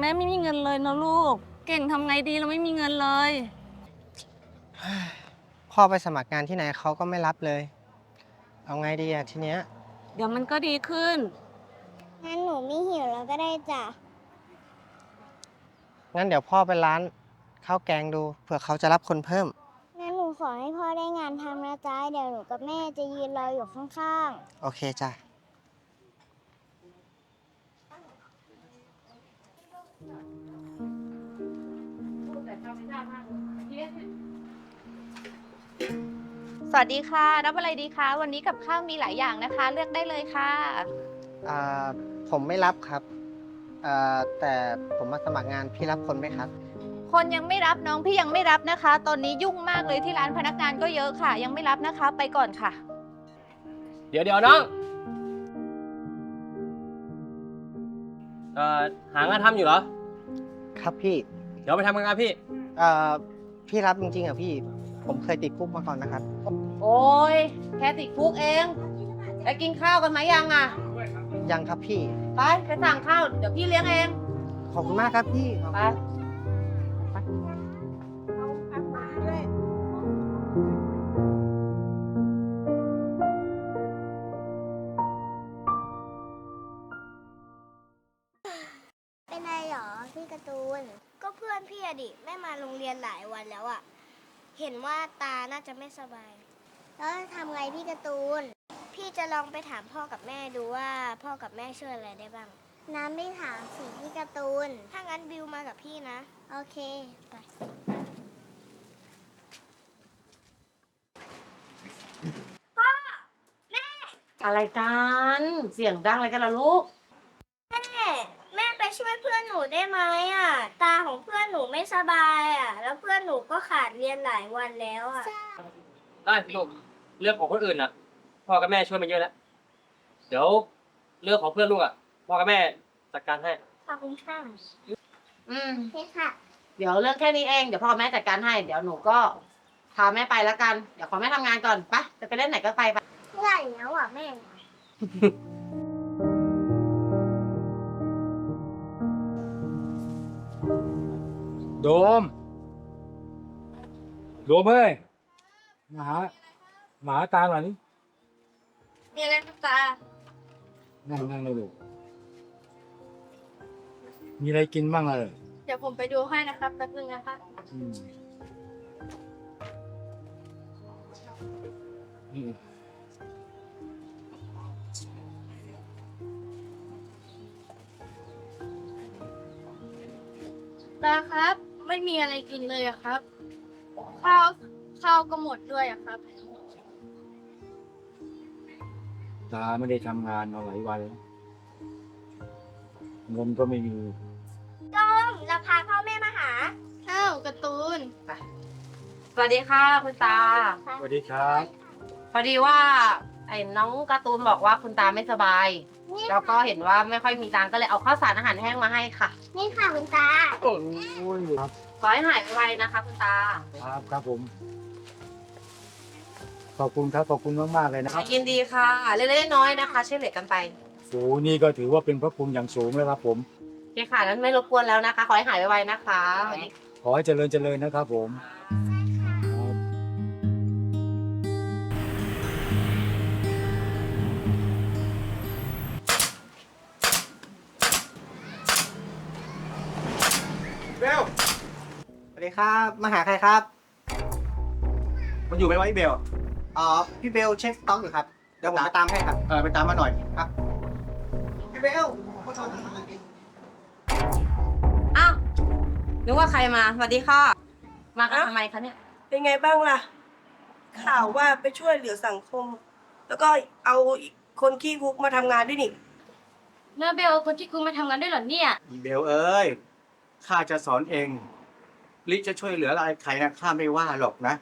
แม่ไม่มีเงินเลยนะลูก เก่งทำไงดีเราไม่มีเงินเลย พ่อไปสมัครงานที่ไหนเขาก็ไม่รับเลย เอาไงดีอะทีเนี้ย เดี๋ยวมันก็ดีขึ้น งั้นหนูไม่หิวแล้วก็ได้จ้ะ งั้นเดี๋ยวพ่อไปร้านข้าวแกงดูเผื่อเขาจะรับคนเพิ่ม งั้นหนูขอให้พ่อได้งานทำนะจ๊ะ เดี๋ยวหนูกับแม่จะยืนรออยู่ข้างโอเคจ้ะ สวัสดีค่ะ รับอะไรดีคะ วันนี้กับข้าวมีหลายอย่างนะคะ เลือกได้เลยค่ะ อ่าผมไม่รับครับอ่าแต่ผมมาสมัครงานพี่รับคนไหมครับ คนยังไม่รับน้องพี่ยังไม่รับนะคะ ตอนนี้ยุ่งมากเลยที่ร้านพนักงานก็เยอะค่ะ ยังไม่รับนะคะ ไปก่อนค่ะ เดี๋ยวเดี๋ยวน้องเอ่อหางานทำอยู่เหรอ ครับพี่ เดี๋ยวไปทำงานพี่ เอ่อพี่รับจริงๆอะพี่ ผมเคยติดคุกมาก่อนนะครับ โอ้ยแค่ติดคุกเองไปกินข้าวกันไหมยังอะ ยังครับพี่ ไปไปสั่งข้าว เดี๋ยวพี่เลี้ยงเอง ขอบคุณมากครับพี่ไปๆายวันแล้วอะเห็นว่าตาน่าจะไม่สบาย แล้วจะทำไงพี่การ์ตูน พี่จะลองไปถามพ่อกับแม่ดูว่าพ่อกับแม่ช่วยอะไรได้บ้าง น้ำไม่ถามสิพี่การ์ตูน ถ้างั้นบิวมากับพี่นะ โอเค ไปอะไรกัน เสียงดังอะไรกันล่ะลูก แม่แม่ ไปช่วยเพื่อนหนูได้ไหมอะ ตาของเพื่อนหนูไม่สบายอะ แล้วเพื่อนหนูก็ขาดเรียนหลายวันแล้วอะ ได้ลูกเรื่องของคนอื่นน่ะพ่อกับแม่ช่วยมาเยอะแล้วเดี๋ยวเรื่องของเพื่อนลูกอะพ่อกับแม่จัดการให้ ขอบคุณค่ะอืมโอเคค่ะ เดี๋ยวเรื่องแค่นี้เอง เดี๋ยวพ่อแม่จัดการให้ เดี๋ยวหนูก็พาแม่ไปแล้วกัน เดี๋ยวขอแม่ทำงานก่อนไปจะไปเล่นไหนก็ไปไป เมื่อไหร่แล้วอะแม่ โดม โดมเอ้ยมาหาหมาตาหน่อยนี่มีอะไรครับตานั่งนั่งเลยลูกมีอะไรกินบ้างเลยเดี๋ยวผมไปดูให้นะครับแป๊บนึงนะครับอืมอืมตาครับ ไม่มีอะไรกินเลยอะครับ ข้าวข้าวก็หมดด้วยอะครับ ตาไม่ได้ทำงานมาหลายวันแล้วเงินก็ไม่มี ต้มเราพาพ่อแม่มาหา ข้าวการ์ตูน สวัสดีค่ะคุณตา สวัสดีครับ พอดีว่าไอ้น้องการ์ตูนบอกว่าคุณตาไม่สบาย นี่แล้วก็เห็นว่าไม่ค่อยมีตังค์ก็เลยเอาข้าวสารอาหารแห้งมาให้ค่ะ นี่ค่ะคุณตา โอ้ยครับขอให้หายไวๆนะคะ คุณตาครับครับผม ขอบคุณครับ ขอบคุณมากๆเลยนะครับยินดีค่ะ เล็กๆน้อยๆนะคะช่วยเหลือกันไปโอ้นี่ก็ถือว่าเป็นพระคุณอย่างสูงแล้วครับผม โอเคค่ะนั้นไม่รบกวนแล้วนะคะ ขอให้หายไวๆนะคะสวัสดีขอให้เจริญเจริญนะครับผมครั ครับ มาหาใครครับ มันอยู่ไหมวะไอ้เบล อ๋อ พี่เบลเช็คสต็อกอยู่ครับ เดี๋ยวผมไปตามให้ครับ เออไปตามมาหน่อยพี่เบลอ้าวนึกว่าใครมา สวัสดีค่ะ มากันทำไมคะเนี่ย เป็นไงบ้างล่ะ ข่าวว่าไปช่วยเหลือสังคม แล้วก็เอาคนขี้คุกมาทำงานด้วยนี่ เนื้อเบลคนที่คุณมาทำงานด้วยเหรอเนี่ย อีเบลเอ้ย ข้าจะสอนเอง ลิจะช่วยเหลืออะไรใครนะข้าไม่ว่าหรอกนะ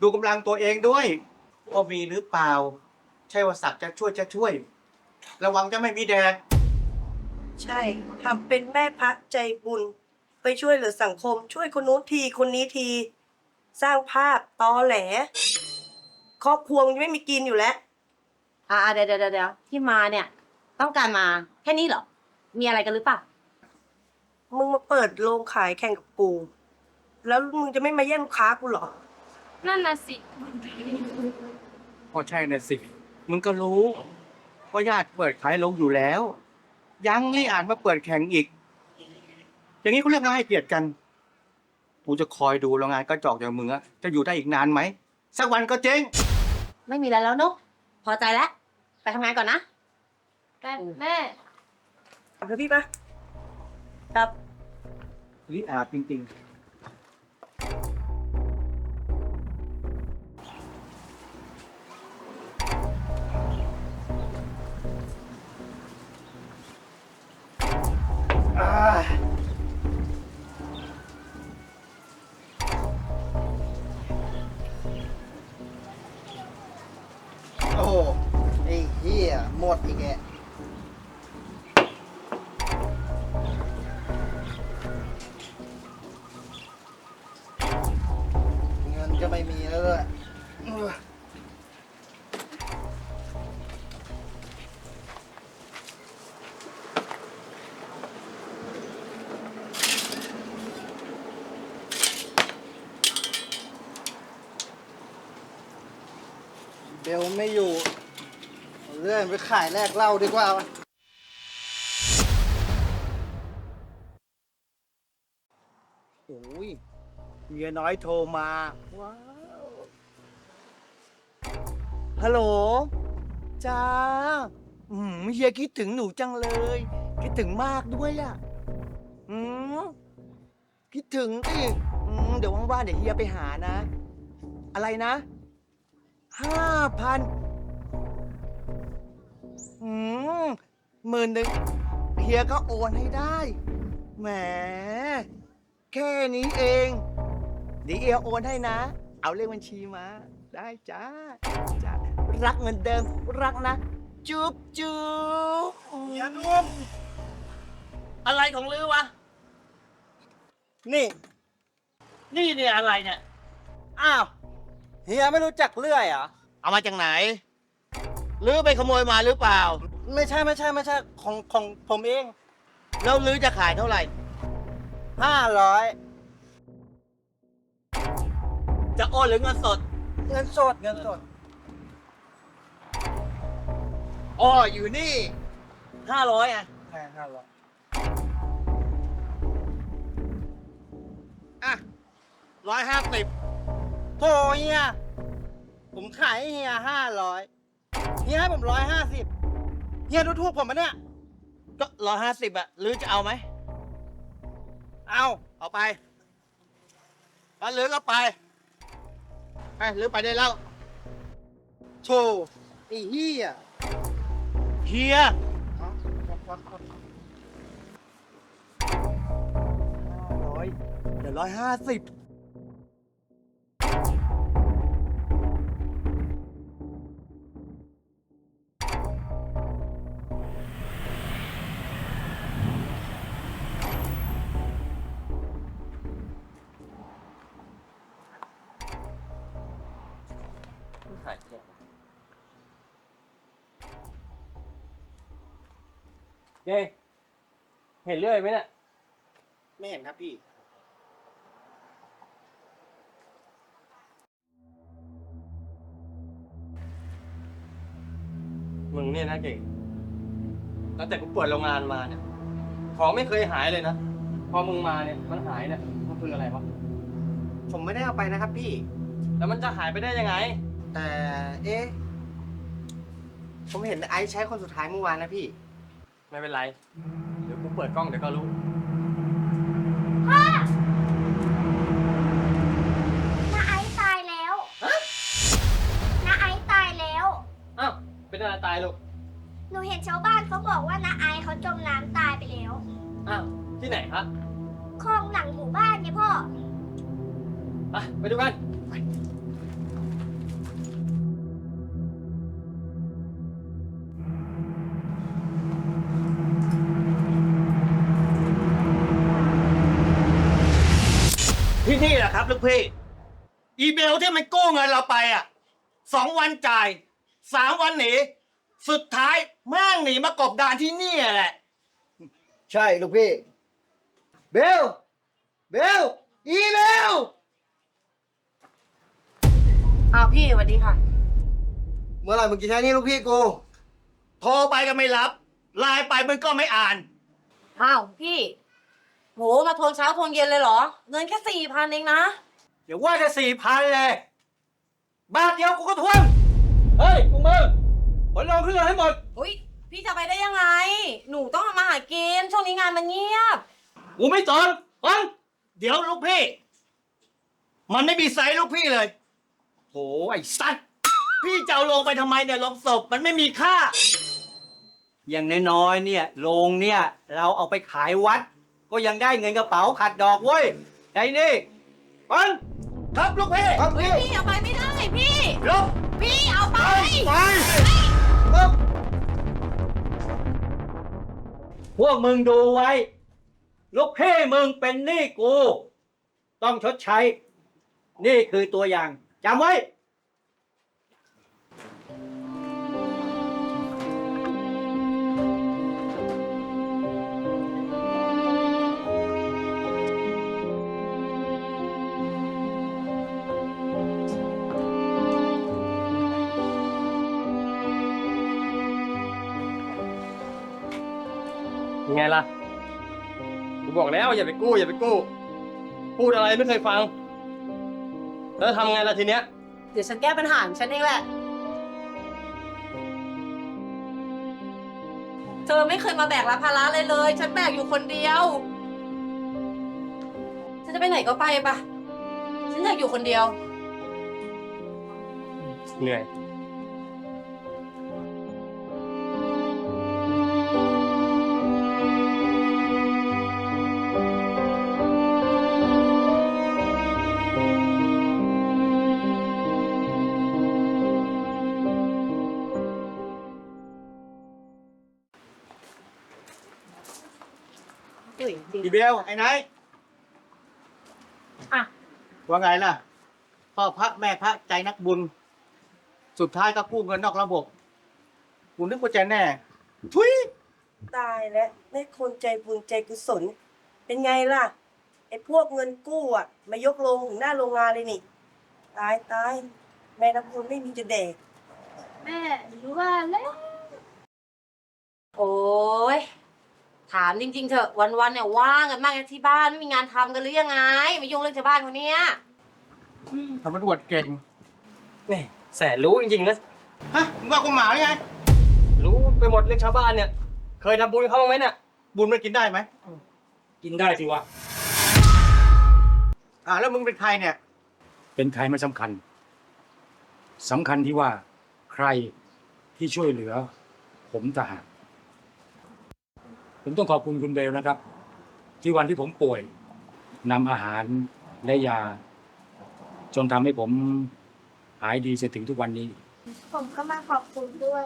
ดูกำลังตัวเองด้วยว่ามีหรือเปล่า ใช่ว่าสักจะช่วยจะช่วย ระวังจะไม่มีแดดใช่ทำเป็นแม่พระใจบุญ ไปช่วยเหลือสังคม ช่วยคนนู้นทีคนนี้ที สร้างภาพตอแหล ครอบครัวมันไม่มีกินอยู่แล้ว อ่าเดี๋ยวเดี๋ยวเดี๋ยวที่มาเนี่ย ต้องการมาแค่นี้เหรอ มีอะไรกันหรือเปล่า มึงมาเปิดโรงขายแข่งกับกู แล้วมึงจะไม่มาแย่งลูกค้ากูเหรอ นั่นน่ะสิพอใช่น่ะสิ มึงก็รู้ว่าญาติเปิดขายลงอยู่แล้ว ยังนี่อ่านมาเปิดแข่งอีก อย่างนี้เขาเรียกว่าให้เกียรติกัน กูจะคอยดูโรงงานกระจอกอย่างมึงอะจะอยู่ได้อีกนานไหม สักวันก็เจ๊ง ไม่มีอะไรแล้วนุกพอใจแล้ว ไปทำงานก่อนนะ แม่แม่ กลับเถอะพี่ปะครับลิอาจจริงๆ บลไม่อยู่เอาเรื่องไปขายแลกเหล้าดีกว่าวะโอ้ยเมียน้อยโทรมา ว้าว ฮัลโหล จ้า อืมเฮียคิดถึงหนูจังเลย คิดถึงมากด้วยอะ อืมคิดถึงสิอืมเดี๋ยวว่างๆเดี๋ยวเฮียไปหานะ อะไรนะ ห้าพันอืมหมื่นหนึ่งเฮียก็โอนให้ได้ แหม แค่นี้เองเดี๋ยวเฮียโอนให้นะ เอาเลขบัญชีมา ได้จ้าจ้ารักเหมือนเดิม รักนะ จุ๊บจุ๊บเฮียนุ่มอะไรของลือวะ นี่ นี่เนี่ยอะไรเนี่ย อ้าว เฮียไม่รู้จักเลื่อยเหรอเอามาจากไหนลือไปขโมยมาหรือเปล่า ไม่ใช่ไม่ใช่ไม่ใช่ของของผมเองแล้วลือจะขายเท่าไหร่ห้าร้อยจะโอนหรือเงินสด เงินสดเงินสดอ๋ออยู่นี่ห้าร้อยอะใช่ห้าร้อยอะร้อยห้าสิบ โถเฮีย ผมขายให้เฮียห้าร้อยเฮียให้ผมร้อยห้าสิบเฮียดูถูกผมปะเนี่ย ก็ร้อยห้าสิบอะหรือจะเอาไหม เอาเอาไปแล้วหรือก็ไป ไปหรือไปได้แล้วโชว์ไอ้เฮียเฮียห้าร้อยเดี๋ยวร้อยห้าสิบ เย้เห็นเรื่อยไหมเนี่ยไม่เห็นครับพี่ มึงเนี่ยนะเก่งตั้งแต่กูเปิดโรงงานมาเนี่ย ของไม่เคยหายเลยนะ พอมึงมาเนี่ยมันหายเนี่ยมันคืออะไรวะ ผมไม่ได้เอาไปนะครับพี่ แล้วมันจะหายไปได้ยังไง แต่เอ๊ะ ผมเห็นไอซ์ใช้คนสุดท้ายเมื่อวานนะพี่ ไม่เป็นไร เดี๋ยวกูเปิดกล้องเดี๋ยวก็รู้น้าไอซ์ตายแล้วน้าไอซ์ตายแล้ว อ้าว เป็นอะไรตายลูก หนูเห็นชาวบ้านเขาบอกว่าน้าไอซ์เขาจมน้ำตายไปแล้ว อ้าว ที่ไหนครับคลองหลังหมู่บ้านไงพ่อ ไปไปดูกันที่ นี่แหละครับลูกพี่อีเบลที่มันกู้เงินเราไปอะสองวันจ่ายสามวันหนีสุดท้ายแม่งหนีมากบดานที่นี่แหละ ใช่ลูกพี่ เบล เบล อีเบล อ้าวพี่สวัสดีค่ะ เมื่อไหร่มึงจะใช้หนี่ลูกพี่กู โทรไปก็ไม่รับไลน์ไปมึงก็ไม่อ่าน อ้าวพี่ โหมาทวงเช้าทวงเย็นเลยเหรอ เงินแค่สี่พันเองนะ เดี๋ยวว่าจะสี่พันเลย บาทเดียวกูก็ทวง เฮ้ยพวกมึงผลลงขึ้นเลยให้หมด อุ้ยพี่จะไปได้ยังไง หนูต้องทำมาหากินช่วงนี้งานมันเงียบ กูไม่สนฟังเดี๋ยวลูกพี่ มันไม่มีไซส์ลูกพี่เลยโหไอ้สัตว์พี่จะเอาลงไปทำไมเนี่ยลงศพมันไม่มีค่า อย่างน้อยๆเนี่ยโรงเนี่ย เราเอาไปขายวัด ก็ยังได้เงินกระเป๋าขัดดอกเว้ยไอ้นี่ปันครับลูกพี่ครับพี่พี่เอาไปไม่ได้พี่ ลบพี่เอาไป ไปลบพวกมึงดูไว้ ลูกพี่มึงเป็นหนี้กู ต้องชดใช้ นี่คือตัวอย่างจำไว้ ไงล่ะกูบอกแล้วอย่าไปกู้อย่าไปกู้ พูดอะไรไม่เคยฟัง แล้วทำไงล่ะทีเนี้ย เดี๋ยวฉันแก้ปัญหาของฉันเองแหละ เธอไม่เคยมาแบกรับภาระเลยเลย ฉันแบกอยู่คนเดียว ฉันจะไปไหนก็ไปปะฉันอยากอยู่คนเดียว เหนื่อย พี่เบลไอ้ไหนายอะ ว่าไงล่ะพ่อพระแม่พระใจนักบุญ สุดท้ายก็กู้เงินนอกระบบกูนึกว่าจะแน่ ทุยตายแล้วแม่คนใจบุญใจกุศล เป็นไงล่ะ ไอ้พวกเงินกู้อะ มายกโรงถึงหน้าโรงงานเลยนี่ ตายตายแม่น้ำคุณไม่มีจะแดก แม่รู้ว่าแล้ว โอ้ย ถามจริงๆเถอะวันๆเนี่ยว่างกันมากนะที่บ้านไม่มีงานทำกันหรือยังไงมายุ่งเรื่องชาวบ้านคนเนี้ยทำมันอวดเก่งแม่แสนรู้จริงๆนะฮะมึงว่ากูหมาหรือไง รู้ไปหมดเรื่องชาวบ้านเนี่ย เคยทำบุญกับเขาบ้างไหมเนี่ย บุญมันกินได้ไหม กินได้สิวะ อ่าแล้วมึงเป็นใครเนี่ย เป็นใครไม่สำคัญสำคัญที่ว่าใครที่ช่วยเหลือ ผมทหาร ผมต้องขอบคุณคุณเบลนะครับ ที่วันที่ผมป่วยนำอาหารและยา จนทำให้ผมหายดีจนถึงทุกวันนี้ ผมก็มาขอบคุณด้วย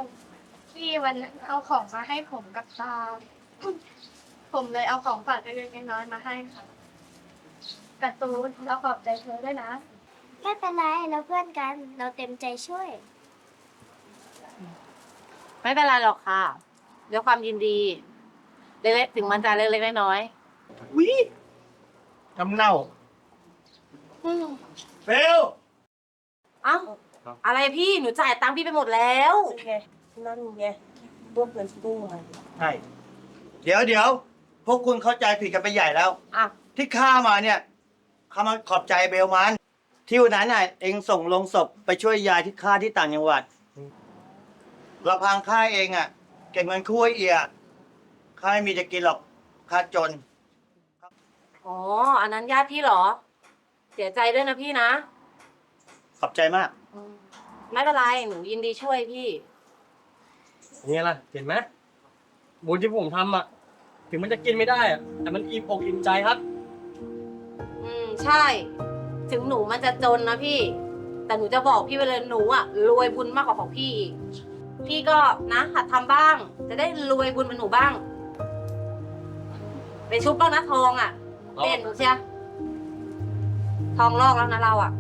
ที่วันนั้นเอาของมาให้ผมกับตาผมเลยเอาของฝากเล็กๆน้อยๆมาให้ค่ะการ์ตูนเราขอบใจเธอด้วยนะ ไม่เป็นไรเราเพื่อนกัน เราเต็มใจช่วย ไม่เป็นไรหรอกค่ะด้วยความยินดี เล็กๆถึงมันจะเล็กๆน้อยวิทำเน่าๆอืมเบลเอ้าอะไรพี่หนูจ่ายตังค์พี่ไปหมดแล้วนั่นไงนั่นไงพวกเงินกู้อะใช่เดี๋ยวเดี๋ยวพวกคุณเข้าใจผิดกันไปใหญ่แล้ว อะ ที่ข้ามาเนี่ยข้ามาขอบใจเบลมัน ที่วันนั้นน่ะเองส่งลงศพไปช่วยยายที่ค่าที่ต่างจังหวัดเราพังค่าเองอะ เก็บเงินคุ้ยเอีย ข้าไม่มีจะกินหรอกข้าจน อ๋อ อันนั้นญาติพี่เหรอ เสียใจด้วยนะพี่นะ ขอบใจมากอืมไม่เป็นไร หนูยินดีช่วยพี่ยังไงล่ะ เห็นไหมบุญที่ผมทำอะ ถึงมันจะกินไม่ได้อะ แต่มันอิ่มอกอิ่มใจครับ อืม ใช่ ถึงหนูมันจะจนนะพี่ แต่หนูจะบอกพี่ไปเลยหนูอะรวยบุญมากกว่าของพี่อีก พี่ก็นะหัดทำบ้าง จะได้รวยบุญเป็นหนูบ้าง ไปชุบบ้างนะทองอะเอาเด่นเชียทองลอกแล้วนะเราอะ